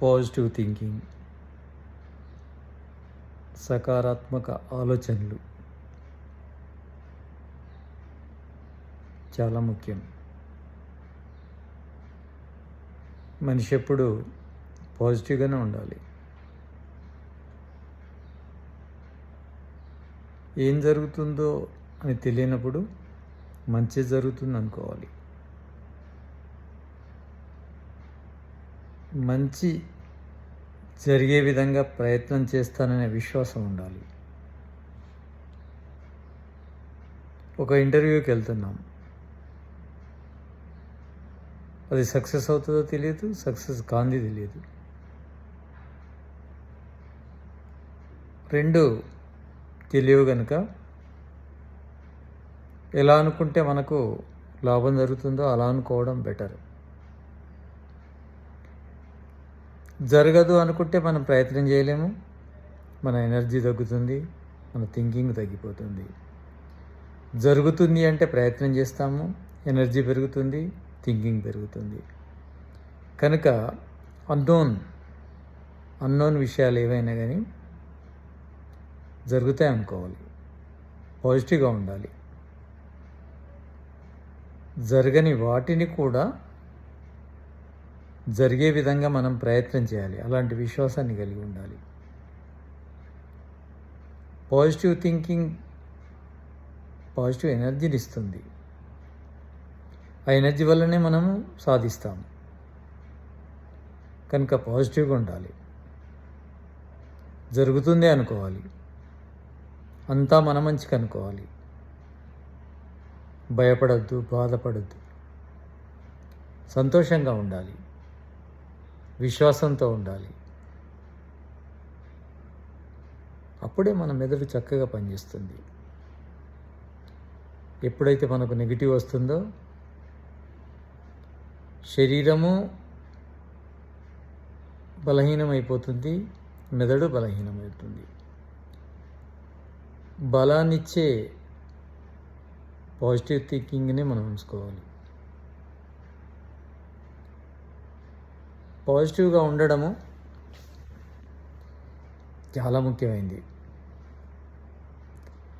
Positive thinking సకారాత్మక ఆలోచనలు చాలా ముఖ్యం. మనిషి ఎప్పుడు పాజిటివ్గానే ఉండాలి. ఏం జరుగుతుందో అని తెలియనప్పుడు మంచి జరుగుతుంది అనుకోవాలి మంచి జరిగే విధంగా ప్రయత్నం చేస్తాననే విశ్వాసం ఉండాలి. ఒక ఇంటర్వ్యూకి వెళ్తున్నాం. అది సక్సెస్ అవుతుందో తెలియదు సక్సెస్ కాంది తెలియదు. రెండు తెలియవు కనుక ఎలా అనుకుంటే మనకు లాభం జరుగుతుందో అలా అనుకోవడం బెటర్. జరగదు అనుకుంటే మనం ప్రయత్నం చేయలేము. మన ఎనర్జీ తగ్గుతుంది మన థింకింగ్ తగ్గిపోతుంది. జరుగుతుంది అంటే ప్రయత్నం చేస్తాము ఎనర్జీ పెరుగుతుంది థింకింగ్ పెరుగుతుంది. కనుక అన్నోన్ అన్నోన్ విషయాలు ఏవైనా కానీ జరుగుతాయి అనుకోవాలి. పాజిటివ్గా ఉండాలి. జరగని వాటిని కూడా జరిగే విధంగా మనం ప్రయత్నం చేయాలి. అలాంటి విశ్వాసాన్ని కలిగి ఉండాలి. పాజిటివ్ థింకింగ్ పాజిటివ్ ఎనర్జీని ఇస్తుంది. ఆ ఎనర్జీ వల్లనే మనము సాధిస్తాం. కనుక పాజిటివ్గా ఉండాలి. జరుగుతుంది అనుకోవాలి. అంతా మన మంచికి అనుకోవాలి. భయపడద్దు బాధపడద్దు. సంతోషంగా ఉండాలి. విశ్వాసంతో ఉండాలి. అప్పుడే మన మెదడు చక్కగా పనిచేస్తుంది. ఎప్పుడైతే మనకు నెగిటివ్ వస్తుందో శరీరము బలహీనమైపోతుంది మెదడు బలహీనమవుతుంది బలాన్నిచ్చే పాజిటివ్ థింకింగ్ని మనం ఉంచుకోవాలి. పాజిటివ్గా ఉండడము చాలా ముఖ్యమైంది.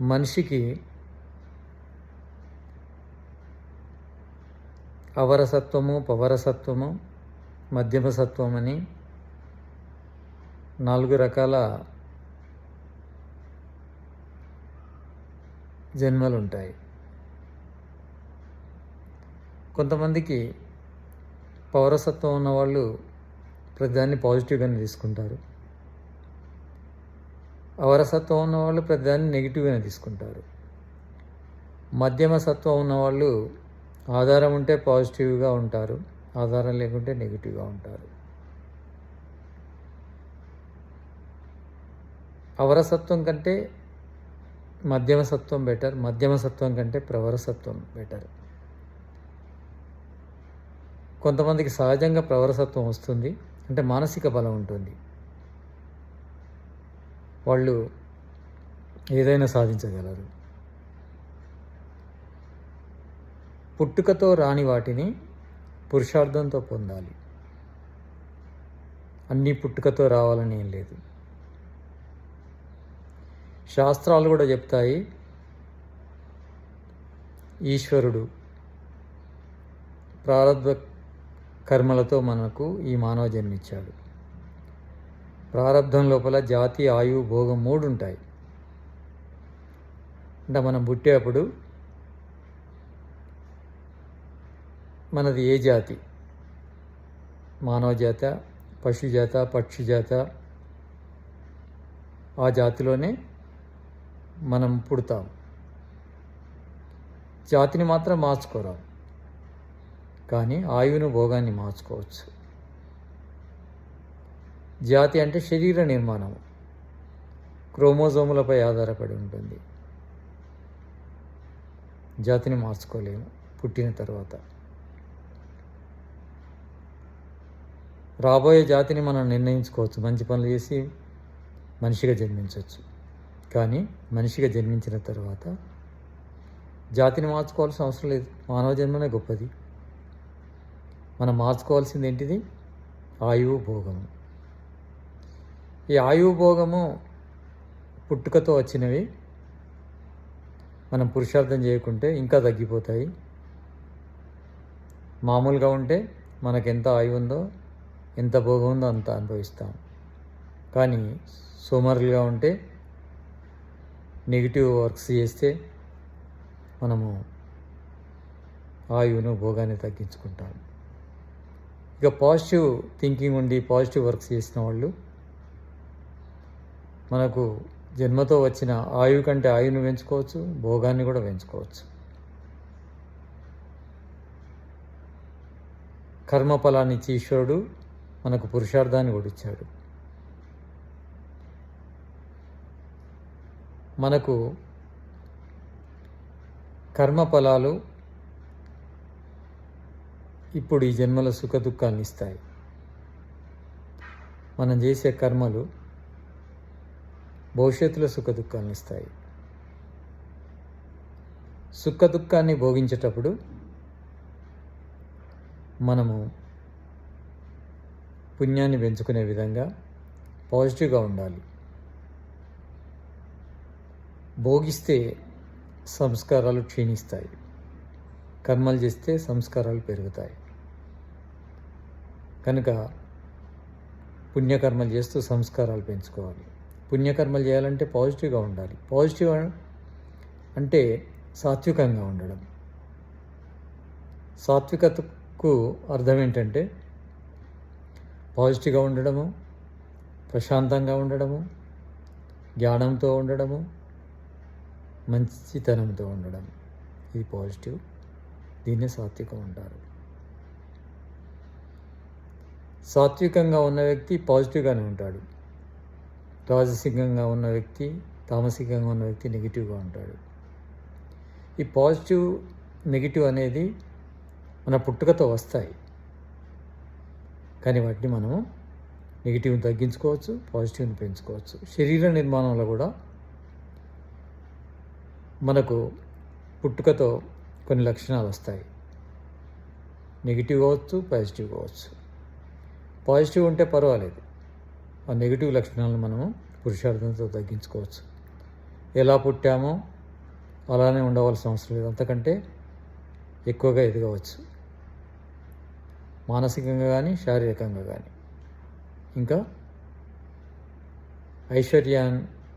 మనిషికి అవరసత్వము పవరసత్వము మధ్యమసత్వం అని నాలుగు రకాల జన్మలు ఉంటాయి కొంతమందికి పౌరసత్వం ఉన్నవాళ్ళు ప్రతిదాన్ని పాజిటివ్గానే తీసుకుంటారు. అవరసత్వం ఉన్నవాళ్ళు ప్రతిదాన్ని నెగిటివ్గానే తీసుకుంటారు. మధ్యమ సత్వం ఉన్నవాళ్ళు ఆధారం ఉంటే పాజిటివ్గా ఉంటారు ఆధారం లేకుంటే నెగిటివ్గా ఉంటారు. అవరసత్వం కంటే మధ్యమ సత్వం బెటర్ మధ్యమ సత్వం కంటే ప్రవరసత్వం బెటర్. కొంతమందికి సహజంగా ప్రవరసత్వం వస్తుంది అంటే మానసిక బలం ఉంటుంది. వాళ్ళు ఏదైనా సాధించగలరు. పుట్టుకతో రాని వాటిని పురుషార్థంతో పొందాలి. అన్నీ పుట్టుకతో రావాలని ఏం లేదు. శాస్త్రాలు కూడా చెప్తాయి ఈశ్వరుడు ప్రారంభ కర్మలతో మనకు ఈ మానవ జన్మిచ్చాడు. ప్రారంధం లోపల జాతి ఆయువు భోగం మూడు ఉంటాయి. అంటే మనం పుట్టేటప్పుడు మనది ఏ జాతి? మానవ జాత పశు జాత పక్షి జాత. ఆ జాతిలోనే మనం పుడతాం. జాతిని మాత్రం మార్చుకోరాం. కానీ ఆయువును భోగాన్ని మార్చుకోవచ్చు. జాతి అంటే శరీర నిర్మాణం క్రోమోజోములపై ఆధారపడి ఉంటుంది. జాతిని మార్చుకోలేము. పుట్టిన తర్వాత. రాబోయే జాతిని మనం నిర్ణయించుకోవచ్చు. మంచి పనులు చేసి మనిషిగా జన్మించవచ్చు. కానీ మనిషిగా జన్మించిన తర్వాత జాతిని మార్చుకోవాల్సిన అవసరం లేదు. మానవ జన్మనే గొప్పది. మనం మార్చుకోవాల్సింది ఏంటిది ఆయువు భోగము. ఈ ఆయువు భోగము పుట్టుకతో వచ్చినవి. మనం పురుషార్థం చేయకుంటే ఇంకా తగ్గిపోతాయి. మామూలుగా ఉంటే మనకు ఎంత ఆయువు ఉందో ఎంత భోగం ఉందో అంత అనుభవిస్తాం. కానీ సోమరులుగా ఉంటే నెగిటివ్ వర్క్స్ చేస్తే మనము ఆయువును భోగాన్ని తగ్గించుకుంటాం. ఇక పాజిటివ్ థింకింగ్ ఉండి పాజిటివ్ వర్క్స్ చేసిన వాళ్ళు మనకు జన్మతో వచ్చిన ఆయువు కంటే ఆయువును పెంచుకోవచ్చు భోగాన్ని కూడా పెంచుకోవచ్చు. కర్మఫలాన్ని ఇచ్చి ఈశ్వరుడు మనకు పురుషార్థాన్ని కూడా ఇచ్చాడు. మనకు కర్మఫలాలు ఇప్పుడు ఈ జన్మల సుఖ దుఃఖాన్ని ఇస్తాయి. మనం చేసే కర్మలు భవిష్యత్తులో సుఖ దుఃఖాన్ని ఇస్తాయి. సుఖ దుఃఖాన్ని భోగించేటప్పుడు మనము పుణ్యాన్ని పెంచుకునే విధంగా పాజిటివ్గా ఉండాలి. భోగిస్తే సంస్కారాలు క్షీణిస్తాయి. కర్మలు చేస్తే సంస్కారాలు పెరుగుతాయి. కనుక పుణ్యకర్మలు చేస్తూ సంస్కారాలు పెంచుకోవాలి. పుణ్యకర్మలు చేయాలంటే పాజిటివ్గా ఉండాలి. పాజిటివ్ అంటే సాత్వికంగా ఉండడం. సాత్వికతకు అర్థం ఏంటంటే పాజిటివ్గా ఉండడము ప్రశాంతంగా ఉండడము జ్ఞానంతో ఉండడము మంచితనంతో ఉండడం. ఇది పాజిటివ్. దీన్నే సాత్వికం ఉంటారు సాత్వికంగా ఉన్న వ్యక్తి పాజిటివ్గానే ఉంటాడు. రాజసికంగా ఉన్న వ్యక్తి తామసికంగా ఉన్న వ్యక్తి నెగిటివ్గా ఉంటాడు. ఈ పాజిటివ్ నెగిటివ్ అనేది మన పుట్టుకతో వస్తాయి. కానీ వాటిని మనము నెగిటివ్ని తగ్గించుకోవచ్చు పాజిటివ్ని పెంచుకోవచ్చు. శరీర నిర్మాణంలో కూడా మనకు పుట్టుకతో కొన్ని లక్షణాలు వస్తాయి. నెగిటివ్ కావచ్చు పాజిటివ్ కావచ్చు. పాజిటివ్ ఉంటే పర్వాలేదు. ఆ నెగిటివ్ లక్షణాలను మనము పురుషార్థంతో తగ్గించుకోవచ్చు. ఎలా పుట్టామో అలానే ఉండవలసిన అవసరం లేదు. అంతకంటే ఎక్కువగా ఎదగవచ్చు. మానసికంగా కానీ శారీరకంగా కానీ ఇంకా ఐశ్వర్యా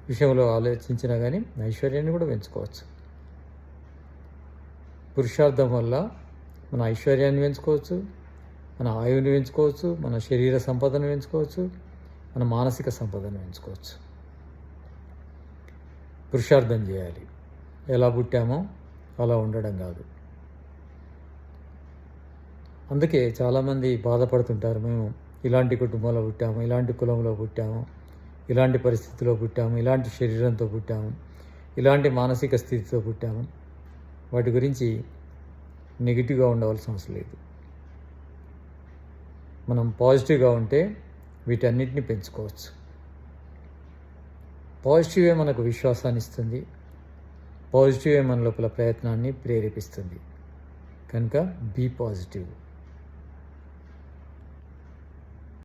విషయంలో ఆలోచించినా కానీ ఐశ్వర్యాన్ని కూడా పెంచుకోవచ్చు. పురుషార్థం వల్ల మన ఐశ్వర్యాన్ని పెంచుకోవచ్చు. మన ఆయువుని పెంచుకోవచ్చు మన శరీర సంపదను పెంచుకోవచ్చు మన మానసిక సంపదను పెంచుకోవచ్చు. పురుషార్థం చేయాలి. ఎలా పుట్టామో అలా ఉండడం కాదు. అందుకే చాలామంది బాధపడుతుంటారు మేము ఇలాంటి కుటుంబంలో పుట్టాము ఇలాంటి కులంలో పుట్టాము ఇలాంటి పరిస్థితిలో పుట్టాము ఇలాంటి శరీరంతో పుట్టాము ఇలాంటి మానసిక స్థితితో పుట్టాము. వాటి గురించి నెగిటివ్గా ఉండవలసిన అవసరం లేదు. మనం పాజిటివ్గా ఉంటే వీటన్నిటిని పెంచుకోవచ్చు. పాజిటివే మనకు విశ్వాసాన్ని ఇస్తుంది. పాజిటివే మన లోపల ప్రయత్నాన్ని ప్రేరేపిస్తుంది. కనుక బీ పాజిటివ్